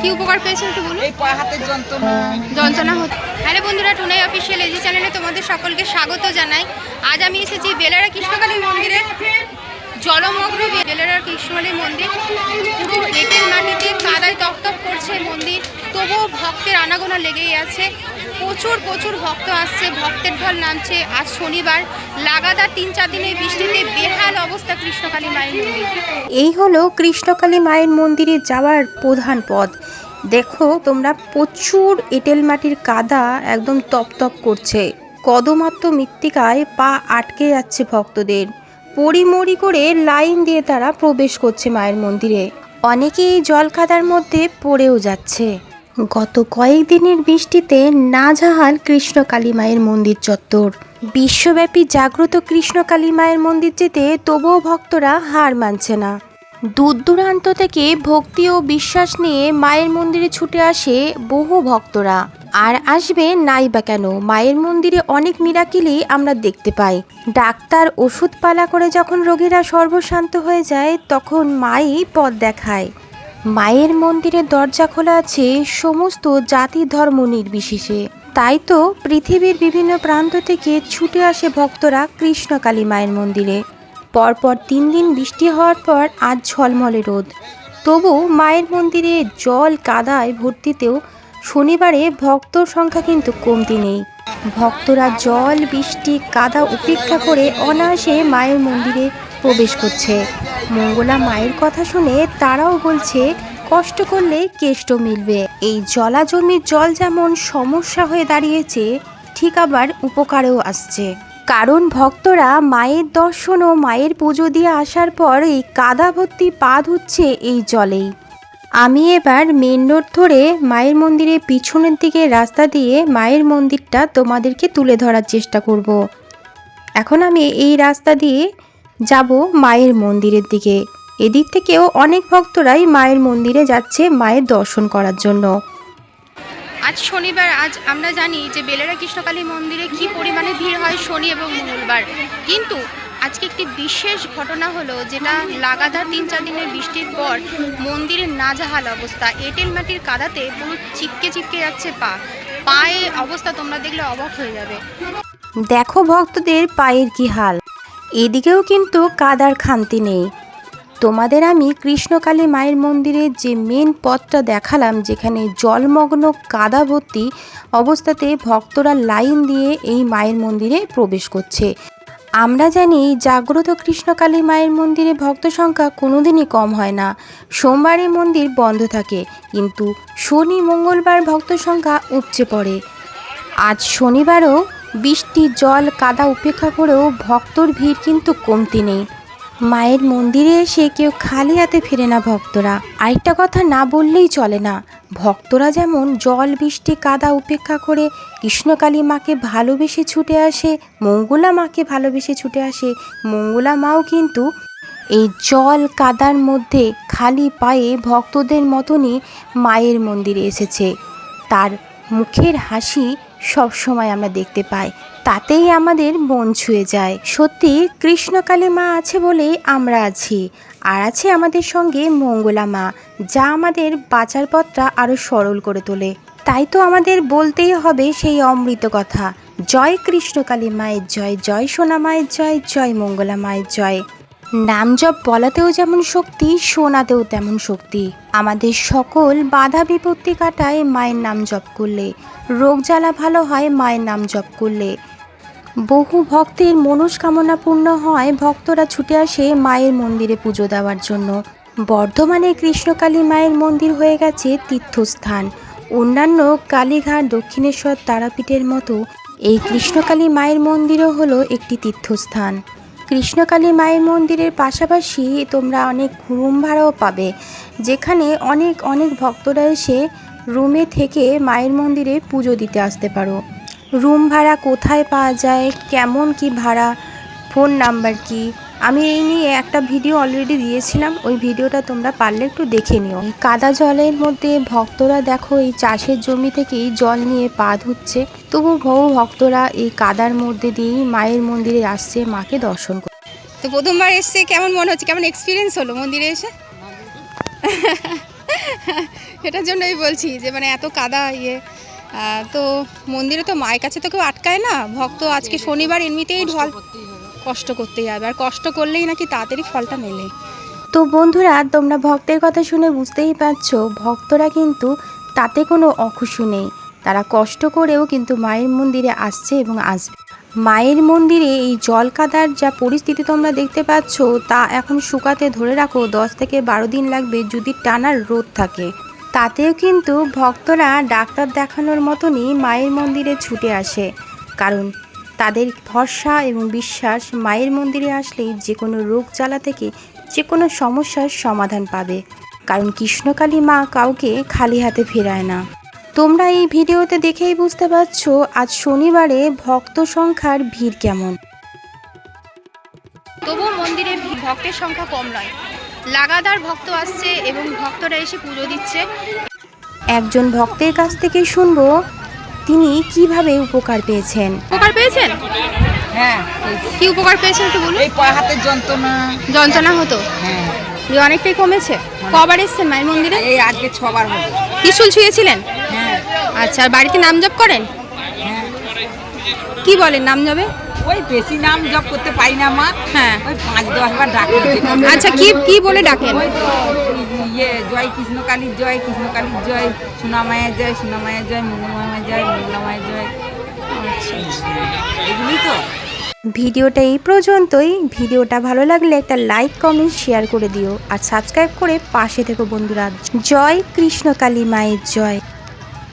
কি উপকার পেয়েছেন একটু বলুন? এই হাতের যন্ত্রণা। যন্ত্রণা হচ্ছে হ্যালো বন্ধুরা টুনাই অফিসিয়াল এজি চ্যানেলে তোমাদের সকলকে স্বাগত জানাই। আজ আমি এসেছি বেলারা কৃষ্ণকালী মন্দিরে জলমগ্ন বেলারা কৃষ্ণকালী মন্দির। পুরো এঁটেল মাটিতে কাদায় তক করছে মন্দির তবুও ভক্তের আনাগোনা লেগেই আছে। প্রচুর প্রচুর ভক্ত আসছে, ভক্তের ঢল নামছে। আজ শনিবার লাগাতার তিন, চার দিনের বৃষ্টিতে বেহাল অবস্থা কৃষ্ণকালী মায়ের মন্দির। এই হলো কৃষ্ণকালী মায়ের মন্দিরে যাওয়ার প্রধান পথ। দেখো, তোমরা প্রচুর এঁটেল মাটির কাদা একদম তপতপ করছে। কদমাত্ম মৃত্তিকায় পা আটকে যাচ্ছে ভক্তদের। পরিমরি করে লাইন দিয়ে তারা প্রবেশ করছে মায়ের মন্দিরে। অনেকে এই জল কাদার মধ্যে পড়েও যাচ্ছে। গত কয়েকদিনের বৃষ্টিতে নাজাহাল কৃষ্ণকালী মায়ের মন্দির চত্বর। বিশ্বব্যাপী জাগ্রত কৃষ্ণকালী মায়ের মন্দির যেতে তবুও ভক্তরা হার মানছে না। দূর দূরান্ত থেকে ভক্তি ও বিশ্বাস নিয়ে মায়ের মন্দিরে ছুটে আসে বহু ভক্তরা। আর আসবে নাই বা কেন? মায়ের মন্দিরে অনেক মিরাকিলই আমরা দেখতে পাই। ডাক্তার ওষুধ পালা করে যখন রোগীরা সর্বশান্ত হয়ে যায়, তখন মাই পথ দেখায়। মায়ের মন্দিরের দরজা খোলা আছে সমস্ত জাতি ধর্ম নির্বিশেষে। তাই তো পৃথিবীর বিভিন্ন প্রান্ত থেকে ছুটে আসে ভক্তরা কৃষ্ণকালী মায়ের মন্দিরে। পরপর তিন দিন বৃষ্টি হওয়ার পর আজ ঝলমলে রোদ। তবু মায়ের মন্দিরে জল কাদায় ভর্তিতেও শনিবারে ভক্তর সংখ্যা কিন্তু কমতি নেই। ভক্তরা জল, বৃষ্টি, কাদা উপেক্ষা করে অনায়াসে মায়ের মন্দিরে প্রবেশ করছে। মঙ্গলা মায়ের কথা শুনে তারাও বলছে, কষ্ট করলে কেষ্ট মিলবে। এই জলা জমির জল যেমন সমস্যা হয়ে দাঁড়িয়েছে, ঠিক আবার উপকারেও আসছে। কারণ ভক্তরা মায়ের দর্শন ও মায়ের পুজো দিয়ে আসার পর এই কাদা ভর্তি পা ধুচ্ছে এই জলেই। আমি এবার মেন রোড ধরে মায়ের মন্দিরের পিছনের দিকে রাস্তা দিয়ে মায়ের মন্দিরটা তোমাদেরকে তুলে ধরার চেষ্টা করব। এখন আমি এই রাস্তা দিয়ে যাব মায়ের মন্দিরের দিকে। এদিক থেকেও অনেক ভক্তরাই মায়ের মন্দিরে যাচ্ছে মায়ের দর্শন করার জন্য। আজ শনিবার আজ আমরা জানি যে বেলেরা কৃষ্ণকালী মন্দিরে কি পরিমাণে ভিড় হয় শনি এবং মঙ্গলবার। কিন্তু আজকে একটি বিশেষ ঘটনা হলো যেটা লাগাতার তিন চার দিনের বৃষ্টির পর মন্দিরের নাজাহাল অবস্থা। এঁটেল মাটির কাদাতে পুরো চিপকে চিপকে যাচ্ছে পা। পায়ে অবস্থা তোমরা দেখলে অবাক হয়ে যাবে। দেখো ভক্তদের পায়ের কি হাল। এদিকেও কিন্তু কাদার খান্তি নেই। তোমাদের আমি কৃষ্ণকালী মায়ের মন্দিরের যে মেন পথটা দেখালাম, যেখানে জলমগ্ন কাদা ভর্তি অবস্থাতে ভক্তরা লাইন দিয়ে এই মায়ের মন্দিরে প্রবেশ করছে। আমরা জানি জাগ্রত কৃষ্ণকালী মায়ের মন্দিরে ভক্ত সংখ্যা কোনোদিনই কম হয় না। সোমবারে মন্দির বন্ধ থাকে, কিন্তু শনি, মঙ্গলবার ভক্ত সংখ্যা উপচে পড়ে। আজ শনিবারও বৃষ্টি, জল, কাদা উপেক্ষা করেও ভক্তর ভিড় কিন্তু কমতি নেই। মায়ের মন্দিরে এসে কেউ খালি হাতে ফেরে না ভক্তরা। আরেকটা কথা না বললেই চলে না। ভক্তরা যেমন জল, বৃষ্টি, কাদা উপেক্ষা করে কৃষ্ণকালী মাকে ভালোবেসে ছুটে আসে, মঙ্গলা মাকে ভালোবেসে ছুটে আসে, মঙ্গলা মাও কিন্তু এই জল, কাদার মধ্যে খালি পায়ে ভক্তদের মতনই মায়ের মন্দিরে এসেছে। তার মুখের হাসি সব সময় আমরা দেখতে পাই। তাতেই আমাদের মন ছুঁয়ে যায়। সত্যি কৃষ্ণকালী মা আছে বলেই আমরা আছি। আর আছে আমাদের সঙ্গে মঙ্গলা মা, যা আমাদের বাঁচার পথটা আরও সরল করে তোলে। তাই তো আমাদের বলতেই হবে সেই অমৃত কথা। জয় কৃষ্ণকালী মায়ের জয় জয় সোনা মায়ের জয় জয় মঙ্গলা মায়ের জয়। নাম জপ বলাতেও যেমন শক্তি, শোনাতেও তেমন শক্তি। আমাদের সকল বাধা বিপত্তি কাটায় মায়ের নাম জপ করলে। রোগ জ্বালা ভালো হয়, মায়ের নাম জপ করলে। বহু ভক্তের মনস্কামনা পূর্ণ হয়, ভক্তরা ছুটে আসে মায়ের মন্দিরে পুজো দেওয়ার জন্য। বর্ধমানে কৃষ্ণকালী মায়ের মন্দির হয়ে গেছে তীর্থস্থান। অন্যান্য কালীঘাট, দক্ষিণেশ্বর তারাপীঠের মতো এই কৃষ্ণকালী মায়ের মন্দিরও হলো একটি তীর্থস্থান। কৃষ্ণকালী মায়ের মন্দিরের পাশাপাশি তোমরা অনেক রুম ভাড়াও পাবে, যেখানে অনেক অনেক ভক্তরা এসে রুমে থেকে মায়ের মন্দিরে পুজো দিতে আসতে পারো। রুম ভাড়া কোথায় পাওয়া যায়? কেমন কি ভাড়া? ফোন নাম্বার কি? আমি এই নিয়ে একটা ভিডিও অলরেডি দিয়েছিলাম। ওই ভিডিওটা তোমরা পারলে একটু দেখে নিও। এই কাদা জলের মধ্যে ভক্তরা দেখো এই চাষের জমি থেকেই জল নিয়ে পা ধুচ্ছে। তবু বহু ভক্তরা এই কাদার মধ্যে দিয়েই মায়ের মন্দিরে আসছে মাকে দর্শন করে তো প্রথমবার এসছে কেমন মনে হচ্ছে? কেমন এক্সপিরিয়েন্স হলো মন্দিরে এসে? এটার জন্যই বলছি যে মানে এত কাদা ইয়ে। তো মন্দিরে তো মায়ের কাছে তো কেউ আটকায় না। ভক্ত আজকে শনিবার এমনিতেই ঢল কষ্ট করতেই হবে আর কষ্ট করলেই নাকি তাড়াতাড়ি ফলটা মেলে। তো বন্ধুরা, তোমরা ভক্তের কথা শুনে বুঝতেই পারছ, ভক্তরা কিন্তু তাতে কোনো অখুশি নেই। তারা কষ্ট করেও কিন্তু মায়ের মন্দিরে আসছে এবং আসবে। মায়ের মন্দিরে এই জল কাদার যা পরিস্থিতি তোমরা দেখতে পাচ্ছ, তা এখন শুকাতে ধরে রাখো, দশ থেকে বারো দিন লাগবে যদি টানার রোদ থাকে। তাতেও কিন্তু ভক্তরা ডাক্তার দেখানোর মতনই মায়ের মন্দিরে ছুটে আসে। কারণ তাদের ভরসা এবং বিশ্বাস মায়ের মন্দিরে আসলেই যে কোনো রোগ জ্বালা থেকে যে কোনো সমস্যার সমাধান পাবে। কারণ কৃষ্ণকালী মা কাউকে খালি হাতে ফেরায় না। তোমরা এই ভিডিওতে দেখেই বুঝতে পারছ আজ শনিবারে ভক্ত সংখ্যার ভিড় কেমন। তবুও মন্দিরে ভক্তের সংখ্যা কম নয়। লাগাতার ভক্ত আসছে এবং ভক্তরা এসে পুজো দিচ্ছে। একজন ভক্তের কাছ থেকে শুনব তিনি কীভাবে উপকার পেয়েছেন? উপকার পেয়েছেন? হ্যাঁ কি উপকার পেয়েছেন একটু বলুন। এই পা হাতের যন্ত্রণা। যন্ত্রণা হতো? হ্যাঁ। দিয়ে অনেকটাই কমেছে। কবার এসেছেন মায়ের মন্দিরে? এই আজকে ছবার হলো। ত্রিশুল ছুঁয়েছিলেন? হ্যাঁ। আচ্ছা আর বাড়িতে নাম জপ করেন? হ্যাঁ কি বলেন নাম জপে ওই বেশি নাম জপ করতে পারি না মা। হ্যাঁ। ওই পাঁচ দশ বার ডাক। আচ্ছা কি কি বলে ডাকেন? ওই তো ইয়ে জয় কৃষ্ণকালীর জয় কৃষ্ণকালীর জয় সোনামায়ের জয় সোনামায়ের জয় মঙ্গলমায়ের জয় মঙ্গলমায়ের জয় এগুলি তো। ভিডিওটা এই পর্যন্তই। ভিডিওটা ভালো লাগলে একটা লাইক কমেন্ট শেয়ার করে দিও। আর সাবস্ক্রাইব করে পাশে থেকো বন্ধুরা। জয় কৃষ্ণকালী মায়ের জয়।